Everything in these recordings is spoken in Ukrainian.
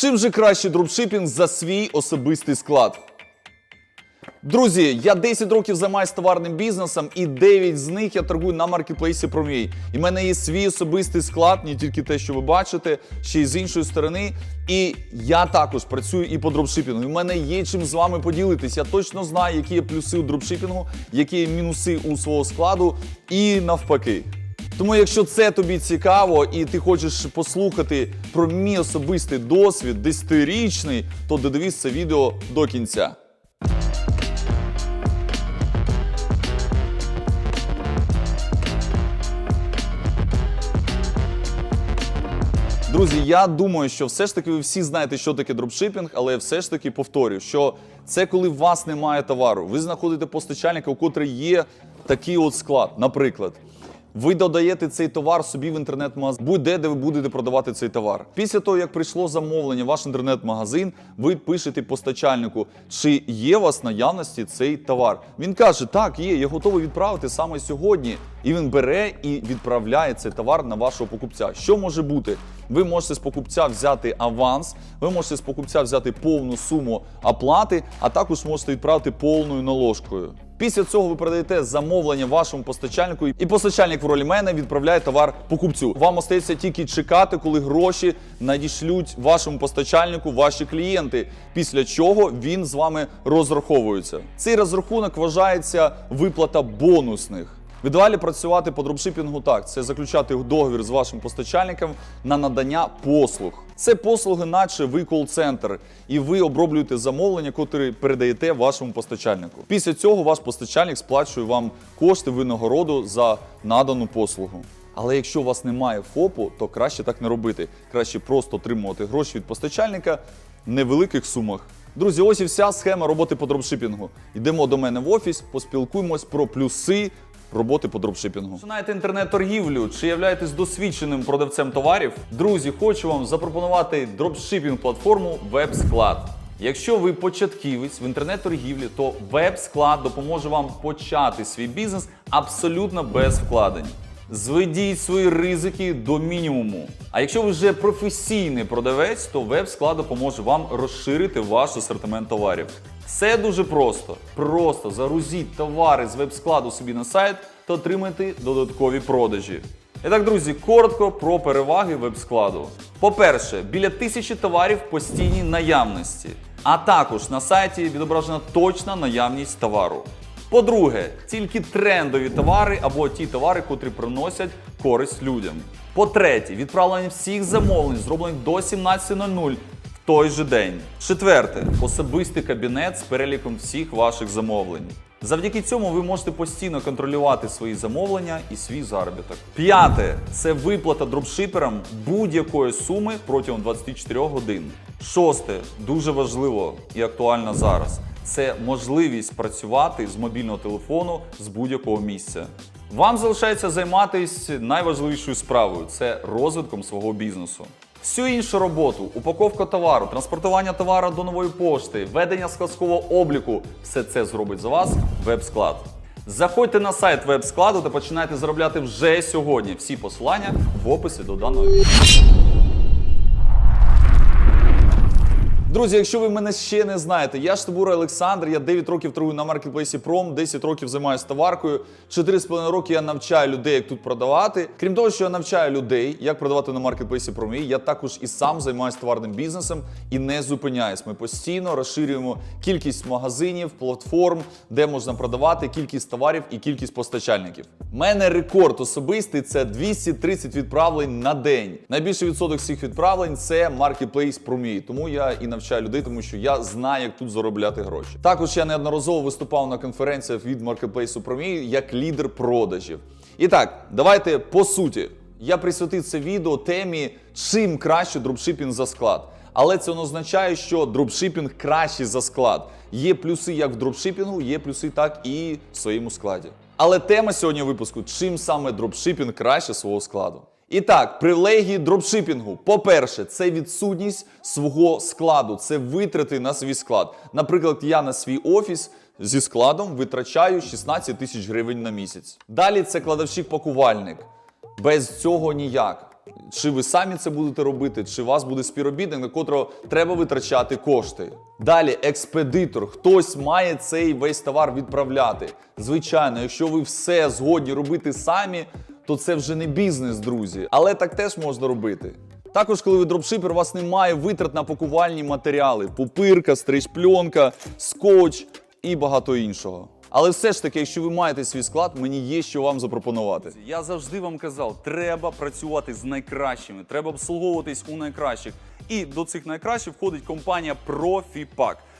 Чим же краще дропшипінг за свій особистий склад? Друзі, я 10 років займаюся товарним бізнесом, і 9 з них я торгую на маркетплейсі Промій. І в мене є свій особистий склад, не тільки те, що ви бачите, ще й з іншої сторони. І я також працюю і по дропшипінгу. І в мене є чим з вами поділитись. Я точно знаю, які є плюси у дропшипінгу, які є мінуси у свого складу, і навпаки. Тому, якщо це тобі цікаво і ти хочеш послухати про мій особистий досвід, 10-річний, то додивись це відео до кінця. Друзі, я думаю, що все ж таки ви всі знаєте, що таке дропшипінг, але я все ж таки повторюю, що це коли у вас немає товару. Ви знаходите постачальника, у котрий є такий от склад. Наприклад, ви додаєте цей товар собі в інтернет-магазин, будь-де, де ви будете продавати цей товар. Після того, як прийшло замовлення, в ваш інтернет-магазин, ви пишете постачальнику, чи є у вас наявності цей товар. Він каже, так, є, я готовий відправити саме сьогодні. І він бере і відправляє цей товар на вашого покупця. Що може бути? Ви можете з покупця взяти аванс, ви можете з покупця взяти повну суму оплати, а також можете відправити повною наложкою. Після цього ви передаєте замовлення вашому постачальнику, і постачальник в ролі мене відправляє товар покупцю. Вам остається тільки чекати, коли гроші надішлють вашому постачальнику ваші клієнти. Після чого він з вами розраховується. Цей розрахунок вважається виплата бонусних. В ідеалі працювати по дропшипінгу так: це заключати договір з вашим постачальником на надання послуг. Це послуги, наче ви кол-центр, і ви оброблюєте замовлення, котрі передаєте вашому постачальнику. Після цього ваш постачальник сплачує вам кошти винагороду за надану послугу. Але якщо у вас немає ФОПу, то краще так не робити. Краще просто отримувати гроші від постачальника в невеликих сумах. Друзі, ось і вся схема роботи по дропшипінгу. Йдемо до мене в офіс, поспілкуємось про плюси роботи по дропшипінгу. Починаєте інтернет-торгівлю чи являєтесь досвідченим продавцем товарів? Друзі, хочу вам запропонувати дропшипінг-платформу WebSклад. Якщо ви початківець в інтернет-торгівлі, то веб-склад допоможе вам почати свій бізнес абсолютно без вкладень. Зведіть свої ризики до мінімуму. А якщо ви вже професійний продавець, то веб-склад допоможе вам розширити ваш асортимент товарів. Все дуже просто. Просто загрузіть товари з веб-складу собі на сайт та отримайте додаткові продажі. І так, друзі, коротко про переваги веб-складу. По-перше, біля тисячі товарів в постійній наявності, а також на сайті відображена точна наявність товару. По-друге, тільки трендові товари або ті товари, котрі приносять користь людям. По-третє, відправлення всіх замовлень зроблених до 17.00 в той же день. Четверте, особистий кабінет з переліком всіх ваших замовлень. Завдяки цьому ви можете постійно контролювати свої замовлення і свій заробіток. П'яте це виплата дропшиперам будь-якої суми протягом 24 годин. Шосте дуже важливо і актуально зараз. Це можливість працювати з мобільного телефону з будь-якого місця. Вам залишається займатися найважливішою справою це розвитком свого бізнесу. Всю іншу роботу, упаковка товару, транспортування товару до нової пошти, ведення складського обліку все це зробить за вас веб-склад. Заходьте на сайт веб-складу та починайте заробляти вже сьогодні. Всі посилання в описі до даного відео. Друзі, якщо ви мене ще не знаєте, я Штабура Олександр, я 9 років торгую на маркетплейсі Пром, 10 років займаюся товаркою, 4,5 роки я навчаю людей, як тут продавати. Крім того, що я навчаю людей, як продавати на маркетплейсі Промі, я також і сам займаюся товарним бізнесом і не зупиняюсь. Ми постійно розширюємо кількість магазинів, платформ, де можна продавати, кількість товарів і кількість постачальників. Мене рекорд особистий це 230 відправлень на день. Найбільший відсоток всіх відправлень це маркетплейс Промі. Тому я і навчаю людей, тому що я знаю, як тут заробляти гроші. Також я неодноразово виступав на конференціях від маркетплейсу Промі як лідер продажів. І так, давайте по суті. Я присвятив це відео темі, чим краще дропшипінг за склад. Але це не означає, що дропшипінг кращий за склад. Є плюси як в дропшипінгу, є плюси так і в своєму складі. Але тема сьогодні випуску: чим саме дропшипінг краще свого складу. І так, привілегії дропшипінгу. По-перше, це відсутність свого складу, це витрати на свій склад. Наприклад, я на свій офіс зі складом витрачаю 16 тисяч гривень на місяць. Далі це кладовщик-пакувальник. Без цього ніяк. Чи ви самі це будете робити, чи у вас буде співробітник, на котрого треба витрачати кошти. Далі, експедитор. Хтось має цей весь товар відправляти. Звичайно, якщо ви все згодні робити самі, то це вже не бізнес, друзі. Але так теж можна робити. Також, коли ви дропшипер, у вас немає витрат на пакувальні матеріали: пупирка, стрейч-пленка, скотч і багато іншого. Але все ж таки, якщо ви маєте свій склад, мені є що вам запропонувати. Я завжди вам казав, треба працювати з найкращими, треба обслуговуватись у найкращих. І до цих найкращих входить компанія ProfiPack,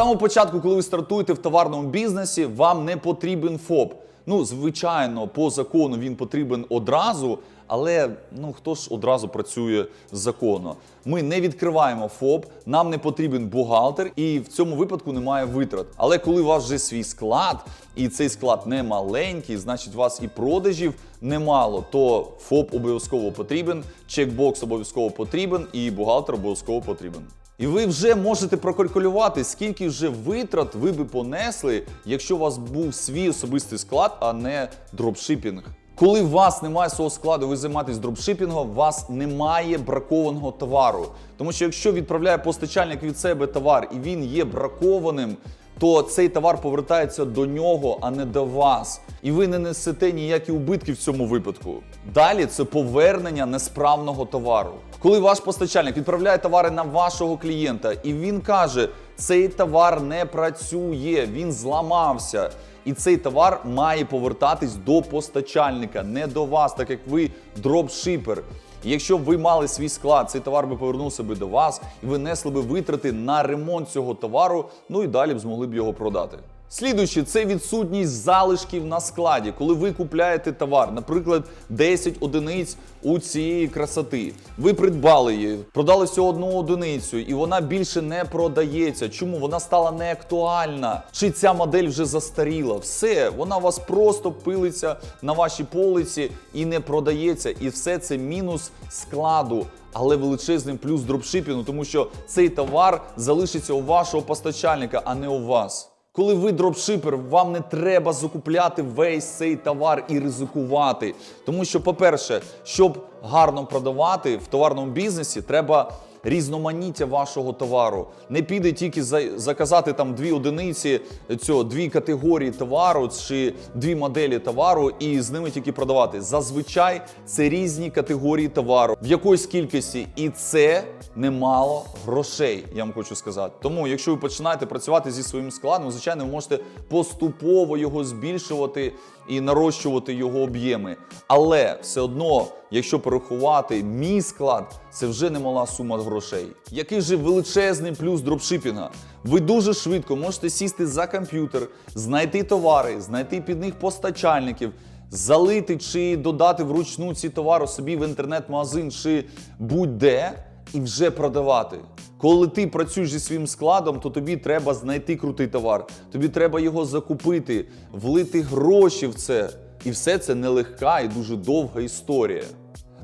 На самому початку, коли ви стартуєте в товарному бізнесі, вам не потрібен ФОП. Ну, звичайно, по закону він потрібен одразу, але ну хто ж одразу працює законно? Ми не відкриваємо ФОП, нам не потрібен бухгалтер, і в цьому випадку немає витрат. Але коли у вас вже свій склад, і цей склад не маленький, значить у вас і продажів немало, то ФОП обов'язково потрібен, чекбокс обов'язково потрібен, і бухгалтер обов'язково потрібен. І ви вже можете прокалькулювати, скільки вже витрат ви би понесли, якщо у вас був свій особистий склад, а не дропшипінг. Коли у вас немає свого складу, ви займаєтесь дропшипінгом, у вас немає бракованого товару. Тому що якщо відправляє постачальник від себе товар і він є бракованим, то цей товар повертається до нього, а не до вас. І ви не несете ніякі убитки в цьому випадку. Далі це повернення несправного товару. Коли ваш постачальник відправляє товари на вашого клієнта, і він каже, цей товар не працює, він зламався. І цей товар має повертатись до постачальника, не до вас, так як ви дропшипер. І Якщо б ви мали свій склад, цей товар би повернувся би до вас, і ви несли би витрати на ремонт цього товару, ну і далі б змогли б його продати. Слідуючи, це відсутність залишків на складі, коли ви купляєте товар, наприклад, 10 одиниць у цієї красоти. Ви придбали її, продали всього одну одиницю, і вона більше не продається. Чому вона стала неактуальна? Чи ця модель вже застаріла? Все, вона у вас просто пилиться на вашій полиці і не продається. І все це мінус складу. Але величезний плюс дропшипінгу, тому що цей товар залишиться у вашого постачальника, а не у вас. Коли ви дропшипер, вам не треба закупляти весь цей товар і ризикувати. Тому що, по-перше, щоб гарно продавати в товарному бізнесі, треба різноманіття вашого товару. Не піде тільки за- заказати там дві одиниці, цього, дві категорії товару чи дві моделі товару і з ними тільки продавати. Зазвичай це різні категорії товару в якоїсь кількості, і це немало грошей, я вам хочу сказати. Тому, якщо ви починаєте працювати зі своїм складом, звичайно, ви можете поступово його збільшувати і нарощувати його об'єми. Але все одно, якщо порахувати мій склад, це вже немала сума грошей. Який же величезний плюс дропшипінга? Ви дуже швидко можете сісти за комп'ютер, знайти товари, знайти під них постачальників. Залити чи додати вручну ці товари собі в інтернет-магазин чи будь-де і вже продавати. Коли ти працюєш зі своїм складом, то тобі треба знайти крутий товар. Тобі треба його закупити, влити гроші в це. І все це нелегка і дуже довга історія.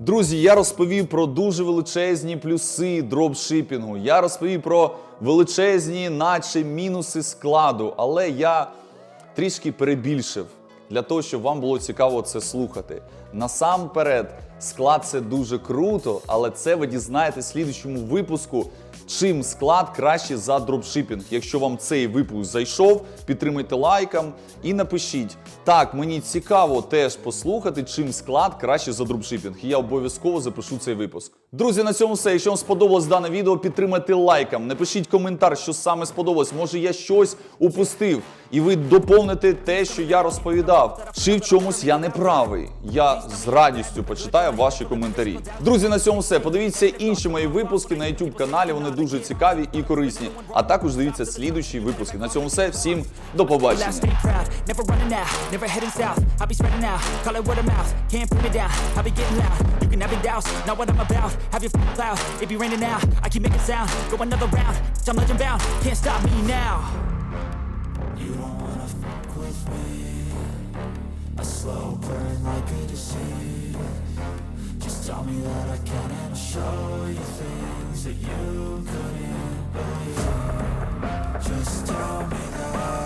Друзі, я розповів про дуже величезні плюси дропшипінгу. Я розповів про величезні, наче мінуси складу, але я трішки перебільшив для того, щоб вам було цікаво це слухати. Насамперед, склад це дуже круто, але це ви дізнаєтесь в слідчому випуску. Чим склад краще за дропшипінг. Якщо вам цей випуск зайшов, підтримайте лайком і напишіть, Так, мені цікаво теж послухати, чим склад краще за дропшипінг. І я обов'язково запишу цей випуск. Друзі, на цьому все. Якщо вам сподобалось дане відео, підтримайте лайком. Напишіть коментар, що саме сподобалось. Може я щось упустив, і ви доповните те, що я розповідав. Чи в чомусь я не правий. Я з радістю почитаю ваші коментарі. Друзі, на цьому все. Подивіться інші мої випуски на YouTube каналі. Вони дуже цікаві і корисні. А також дивіться слідуючі випуски. На цьому все. Всім до побачення. stay proud, never running out, never heading south. I'll be spreading out, call it word of mouth. Can't put me down, I'll be getting loud. You can have it douse, not what I'm about. Have your f- cloud, it be raining now. I keep making sound, go another round. I'm legend bound, can't stop me now. You don't wanna fuck with me. A slow burn like a disease. Tell me that I can and show you things that you couldn't believe. Just tell me that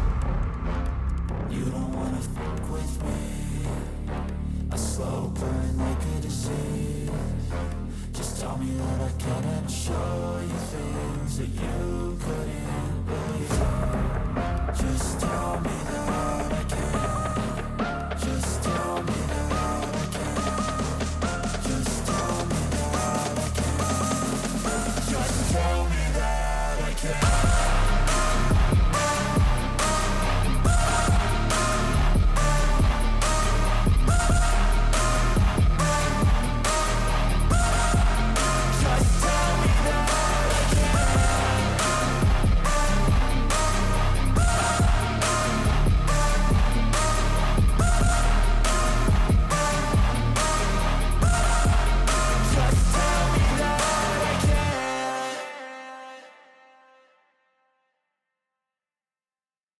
see Just tell me that I can't show you things that you couldn't believe. Just